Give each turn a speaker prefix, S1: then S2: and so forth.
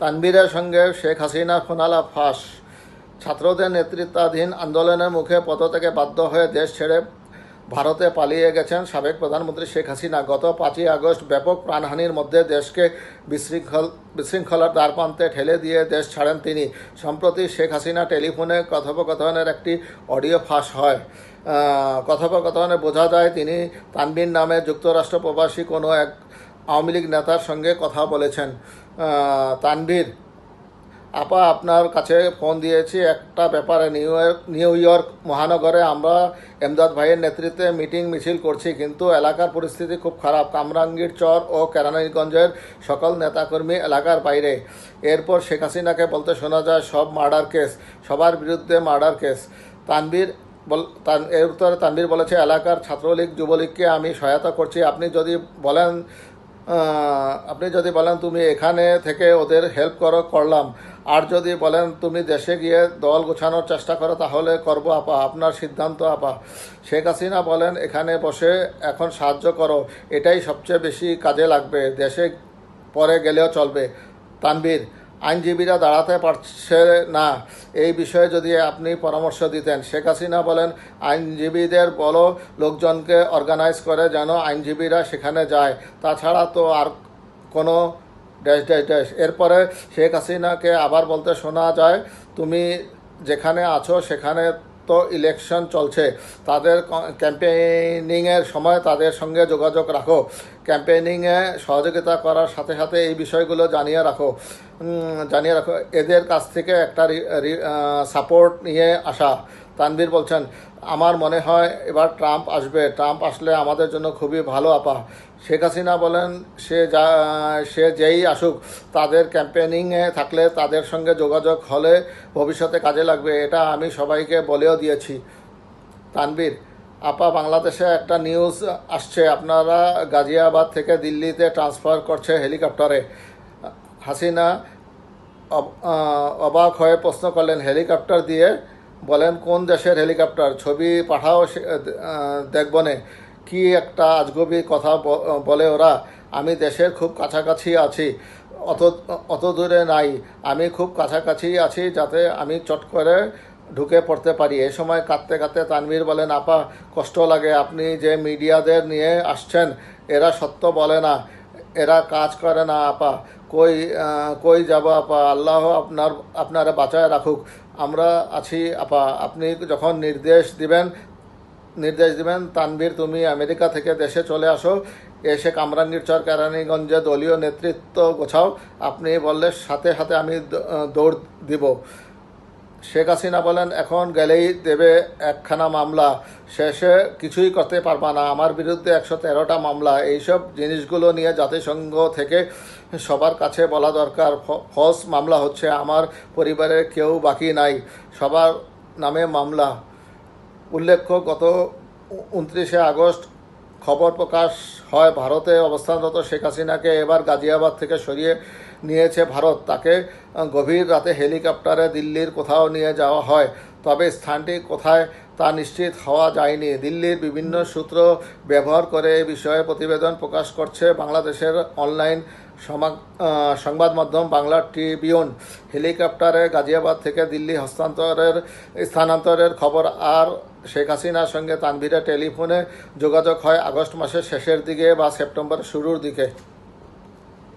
S1: তানবীরের সঙ্গে শেখ হাসিনা খুনালা ফাঁস। ছাত্রদের নেতৃত্বাধীন আন্দোলনের মুখে পদ থেকে বাধ্য হয়ে দেশ ছেড়ে ভারতে পালিয়ে গেছেন সাবেক প্রধানমন্ত্রী শেখ হাসিনা। গত পাঁচই আগস্ট ব্যাপক প্রাণহানির মধ্যে দেশকে বিশৃঙ্খল, বিশৃঙ্খলার দ্বারপ্রান্তে ঠেলে দিয়ে দেশ ছাড়েন তিনি। সম্প্রতি শেখ হাসিনা টেলিফোনে কথোপকথনের একটি অডিও ফাঁস হয়। কথোপকথনে বোঝা যায় তিনি তানবির নামে যুক্তরাষ্ট্র প্রবাসী কোনো এক আওয়ামী লীগ নেতার সঙ্গে কথা বলেছেন। তানভীর, আপা আপনার কাছে ফোন দিয়েছি একটা ব্যাপারে। নিউ ইয়র্ক নিউ ইয়র্ক মহানগরে আমরা এমদাদ ভাইয়ের নেতৃত্বে মিটিং মিছিল করছি, কিন্তু এলাকার পরিস্থিতি খুব খারাপ। কামরাঙ্গীর চর ও কেরানীগঞ্জের সকল নেতাকর্মী এলাকার বাইরে। এরপর শেখ হাসিনাকে বলতে শোনা যায়, সব মার্ডার কেস, সবার বিরুদ্ধে মার্ডার কেস। তানবীর এর উত্তরে তানবীর বলেছে, এলাকার ছাত্রলীগ, যুবলীগকে আমি সহায়তা করছি। আপনি যদি বলেন আপনি যদি বলেন তুমি এখানে থেকে ওদের হেল্প করো, করলাম। আর যদি বলেন তুমি দেশে গিয়ে দল গোছানোর চেষ্টা করো, তাহলে করব আপা, আপনার সিদ্ধান্ত আপা। শেখ হাসিনা বলেন, এখানে বসে এখন সাহায্য করো। এটাই সবচেয়ে বেশি কাজে লাগবে। দেশে পরে গেলেও চলবে। তানবীর আইনজীবীরা দাঁড়াতে পারছে না। এই বিষয়ে যদি আপনি পরামর্শ দিতেন। শেখ হাসিনা বলেন, আইনজীবীদের বলো, লোকজনকে অর্গানাইজ করে যেন আইনজীবীরা সেখানে যায়। তাছাড়া তো আর কোনো ড্যাশ ড্যাশ ড্যাশ এরপরে শেখ হাসিনাকে আবার বলতে শোনা যায়, তুমি যেখানে আছো সেখানে ইলেকশন চলছে। তাদের ক্যাম্পেইনিংয়ের সময় তাদের সঙ্গে যোগাযোগ রাখো। ক্যাম্পেইনিংয়ে সহযোগিতা করার সাথে সাথে এই বিষয়গুলো জানিয়ে রাখো। জানিয়ে রাখো। এদের কাছ থেকে একটা সাপোর্ট নিয়ে আসা। তানভীর বলছেন, আমার মনে হয় এবার ট্রাম্প আসবে। ট্রাম্প আসলে আমাদের জন্য খুবই ভালো আপা। শেখ হাসিনা বলেন, সে যা, সে যেই আসুক, তাদের ক্যাম্পেনিংয়ে থাকলে তাদের সঙ্গে যোগাযোগ হলে ভবিষ্যতে কাজে লাগবে, এটা আমি সবাইকে বলেও দিয়েছি। তানবীর আপা, বাংলাদেশে একটা নিউজ আসছে। আপনারা গাজিয়াবাদ থেকে দিল্লিতে ট্রান্সফার করছে হেলিকপ্টারে। হাসিনা অবাক হয়ে প্রশ্ন করলেন, হেলিকপ্টার দিয়ে বলেন, কোন দেশের হেলিকপ্টার? ছবি পাঠাও দেখবনে। কি একটা আজগবি কথা বলে ওরা, আমি দেশের খুব কাছাকাছি আছি, অত অত দূরে নাই। আমি খুব কাছাকাছি আছি যাতে আমি চট করে ঢুকে পড়তে পারি। এ সময় কাঁদতে কাঁদতে তানভীর বলেন, আপা, কষ্ট লাগে। আপনি যে মিডিয়াদের নিয়ে আসছেন, এরা সত্য বলে না। এরা কাজ করে না, আপা। কই কই যাব, আপা? আল্লাহ আপনার, আপনারা বাঁচায় রাখুক। আমরা আছি, আপা, আপনি যখন নির্দেশ দিবেন নির্দেশ দিবেন তানবীর তুমি আমেরিকা থেকে দেশে চলে আসো, এসে কামরান চর কেরানীগঞ্জে দলীয় নেতৃত্ব গোছাও। আপনি বললে সাথে সাথে আমি দৌড় দিব। শেখ হাসিনা বলেন, এখন গেলেই দেবে একখানা মামলা, শেষে কিছুই করতে পারবা না। আমার বিরুদ্ধে একশো তেরোটা মামলা। এইসব জিনিসগুলো নিয়ে জাতিসংঘ থেকে সবার কাছে বলা দরকার। ফ- ফলস মামলা হচ্ছে, আমার পরিবারের কেউ বাকি নাই। সবার নামে মামলা। উল্লেখ্য, গত উনত্রিশে আগস্ট খবর প্রকাশ হয় ভারতে অবস্থানরত শেখ হাসিনাকে এবার গাজিয়াবাদ থেকে সরিয়ে নিয়েছে ভারত। তাকে গভীর রাতে হেলিকপ্টারে দিল্লির কোথাও নিয়ে যাওয়া হয়। তবে স্থানটি কোথায় তা নিশ্চিত হওয়া যায়নি। দিল্লির বিভিন্ন সূত্র ব্যবহার করে এ বিষয়ে প্রতিবেদন প্রকাশ করছে বাংলাদেশের অনলাইন সংবাদ মাধ্যম বাংলা ট্রিবিউন হেলিকপ্টারে গাজিয়াবাদ থেকে দিল্লি হস্তান্তরের স্থানান্তরের খবর আর শেখ হাসিনার সঙ্গে তানভীরের টেলিফোনে যোগাযোগ হয় আগস্ট মাসের শেষের দিকে বা সেপ্টেম্বর শুরুর দিকে।